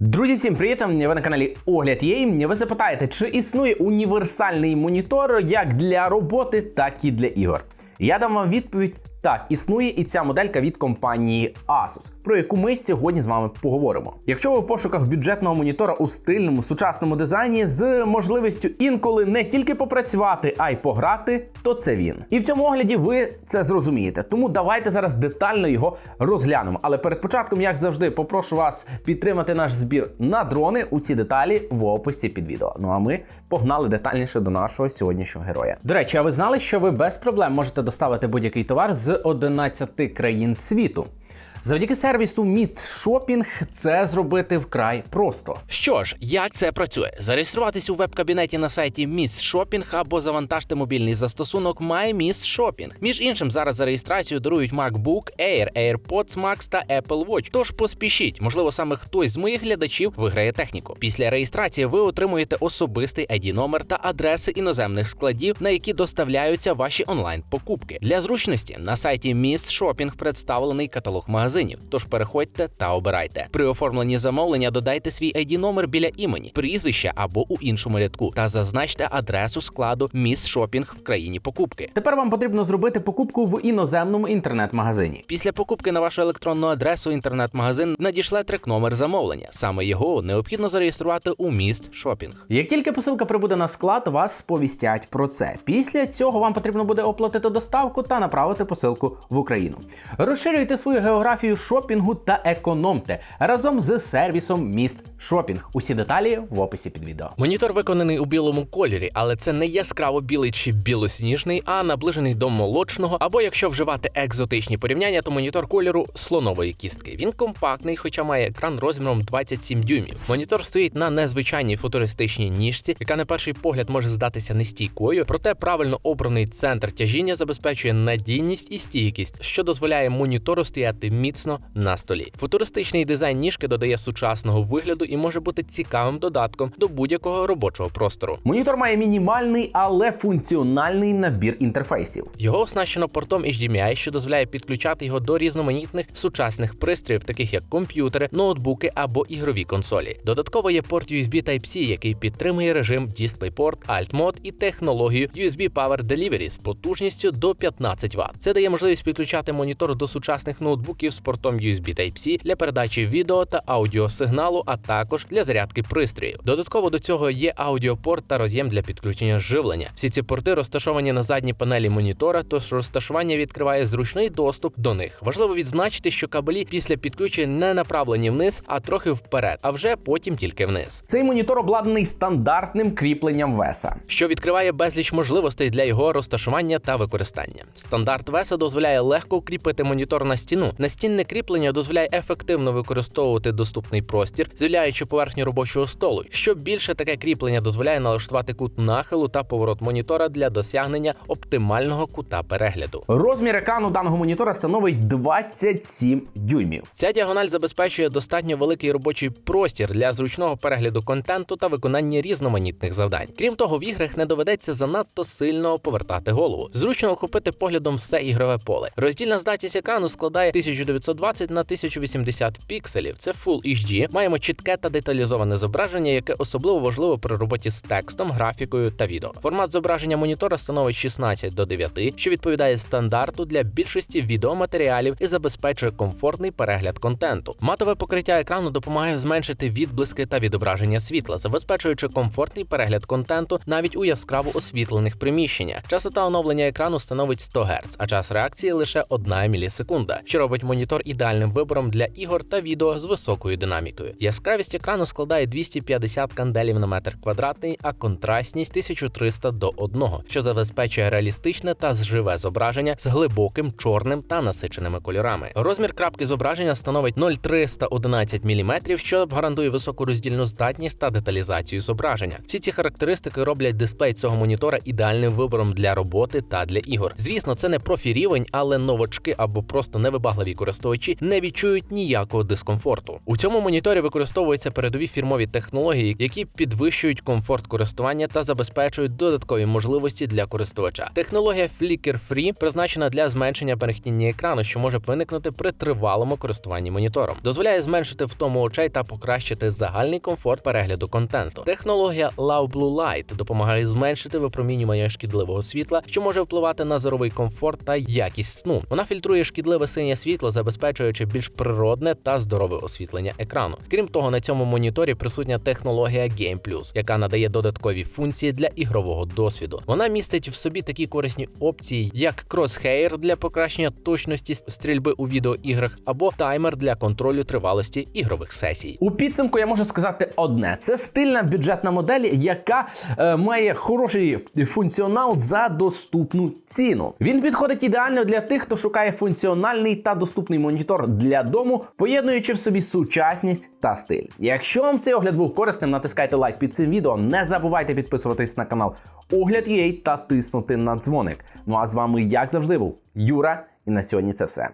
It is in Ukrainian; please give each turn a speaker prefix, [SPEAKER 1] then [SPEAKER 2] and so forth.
[SPEAKER 1] Друзі, всім привіт! Ви на каналі Огляд Єй. Ви запитаєте, чи існує універсальний монітор як для роботи, так і для ігор. Я дам вам відповідь: так, існує і ця моделька від компанії Asus, про яку ми сьогодні з вами поговоримо. Якщо ви в пошуках бюджетного монітора у стильному сучасному дизайні з можливістю інколи не тільки попрацювати, а й пограти, то це він. І в цьому огляді ви це зрозумієте. Тому давайте зараз детально його розглянемо. Але перед початком, як завжди, попрошу вас підтримати наш збір на дрони. У ці деталі в описі під відео. Ну а ми погнали детальніше до нашого сьогоднішнього героя. До речі, а ви знали, що ви без проблем можете доставити будь-який товар з 11 країн світу? Завдяки сервісу Міст Шопінг це зробити вкрай просто.
[SPEAKER 2] Що ж, як це працює? Зареєструватись у веб-кабінеті на сайті Міст Шопінг або завантажте мобільний застосунок MyMist Shopping. Між іншим, зараз за реєстрацію дарують MacBook Air, AirPods Max та Apple Watch. Тож поспішіть, можливо, саме хтось з моїх глядачів виграє техніку. Після реєстрації ви отримуєте особистий id номер та адреси іноземних складів, на які доставляються ваші онлайн-покупки. Для зручності на сайті Міст Шопінг представлений каталог магазинів. Тож переходьте та обирайте. При оформленні замовлення додайте свій id номер біля імені, прізвища або у іншому рядку та зазначте адресу складу Міст Шопінг в країні покупки.
[SPEAKER 1] Тепер вам потрібно зробити покупку в іноземному інтернет-магазині.
[SPEAKER 2] Після покупки на вашу електронну адресу інтернет-магазин надішле трек-номер замовлення. Саме його необхідно зареєструвати у міст шопінг.
[SPEAKER 1] Як тільки посилка прибуде на склад, вас сповістять про це. Після цього вам потрібно буде оплатити доставку та направити посилку в Україну. Розширюйте свою географію шопінгу та економте разом з сервісом Міст Шопінг. Усі деталі в описі під відео.
[SPEAKER 2] Монітор виконаний у білому кольорі, але це не яскраво білий чи білосніжний, а наближений до молочного. Або якщо вживати екзотичні порівняння, то монітор кольору слонової кістки. Він компактний, хоча має екран розміром 27 дюймів. Монітор стоїть на незвичайній футуристичній ніжці, яка на перший погляд може здатися нестійкою, проте правильно обраний центр тяжіння забезпечує надійність і стійкість, що дозволяє монітору стояти міцно на столі. Футуристичний дизайн ніжки додає сучасного вигляду і може бути цікавим додатком до будь-якого робочого простору.
[SPEAKER 1] Монітор має мінімальний, але функціональний набір інтерфейсів.
[SPEAKER 2] Його оснащено портом HDMI, що дозволяє підключати його до різноманітних сучасних пристроїв, таких як комп'ютери, ноутбуки або ігрові консолі. Додатково є порт USB Type-C, який підтримує режим DisplayPort, Alt Mode і технологію USB Power Delivery з потужністю до 15 Вт. Це дає можливість підключати монітор до сучасних ноутбуків з портом USB Type-C для передачі відео та аудіосигналу, а також для зарядки пристроїв. Додатково до цього є аудіопорт та роз'єм для підключення живлення. Всі ці порти розташовані на задній панелі монітора, тож розташування відкриває зручний доступ до них. Важливо відзначити, що кабелі після підключення не направлені вниз, а трохи вперед, а вже потім тільки вниз.
[SPEAKER 1] Цей монітор обладнаний стандартним кріпленням веса.
[SPEAKER 2] що відкриває безліч можливостей для його розташування та використання. Стандарт веса дозволяє легко укріпити монітор на стіну. Настінне кріплення дозволяє ефективно використовувати доступний простір, звільняючи поверхню робочого столу. Що більше таке кріплення дозволяє налаштувати кут нахилу та поворот монітора для досягнення оптимального кута перегляду.
[SPEAKER 1] Розмір екрану даного монітора становить 27 дюймів.
[SPEAKER 2] Ця діагональ забезпечує достатньо великий робочий простір для зручного перегляду контенту та виконання різноманітних завдань. Крім того, в іграх не доведеться занадто сильно повертати голову. Зручно охопити поглядом все ігрове поле. Роздільна здатність екрану складає 1920 на 1080 пікселів. Це Full HD. Маємо чітке та деталізоване зображення, яке особливо важливо при роботі з текстом, графікою та відео. Формат зображення монітора становить 16 до 9, що відповідає стандарту для більшості відеоматеріалів і забезпечує комфортний перегляд контенту. Матове покриття екрану допомагає зменшити відблиски та відображення світла, забезпечуючи комфортний перегляд контенту навіть у яскраво освітлених приміщеннях. Частота оновлення екрану становить 100 Гц, а час реакції лише 1 мілісекунда, що робить монітор ідеальним вибором для ігор та відео з високою динамікою. Яскравість екрану складає 250 канделів на метр квадратний, а контрастність 1300 до 1, що забезпечує реалістичне та живе зображення з глибоким чорним та насиченими кольорами. Розмір крапки зображення становить 0,311 мм, що гарантує високу роздільну здатність та деталізацію зображення. Всі ці характеристики роблять дисплей цього монітора ідеальним вибором для роботи та для ігор. Звісно, це не профі рівень, але новачки або просто невибагливі користувачі користувачі не відчують ніякого дискомфорту. У цьому моніторі використовуються передові фірмові технології, які підвищують комфорт користування та забезпечують додаткові можливості для користувача. Технологія Flicker Free призначена для зменшення перехтіння екрану, що може виникнути при тривалому користуванні монітором. Дозволяє зменшити втому очей та покращити загальний комфорт перегляду контенту. Технологія Low Blue Light допомагає зменшити випромінювання шкідливого світла, що може впливати на зоровий комфорт та якість сну. Вона фільтрує шкідливе синє світло, забезпечуючи більш природне та здорове освітлення екрану. Крім того, на цьому моніторі присутня технологія Game яка надає додаткові функції для ігрового досвіду. Вона містить в собі такі корисні опції, як Crosshair для покращення точності стрільби у відеоіграх або таймер для контролю тривалості ігрових сесій.
[SPEAKER 1] У підсумку я можу сказати одне: це стильна бюджетна модель, яка е, має хороший функціонал за доступну ціну. Він підходить ідеально для тих, хто шукає функціональний та доступний монітор для дому, поєднуючи в собі сучасність та стиль. Якщо вам цей огляд був корисним, натискайте лайк під цим відео. Не забувайте підписуватись на канал Огляд.ua та тиснути на дзвоник. Ну а з вами, як завжди, був Юра, і на сьогодні це все.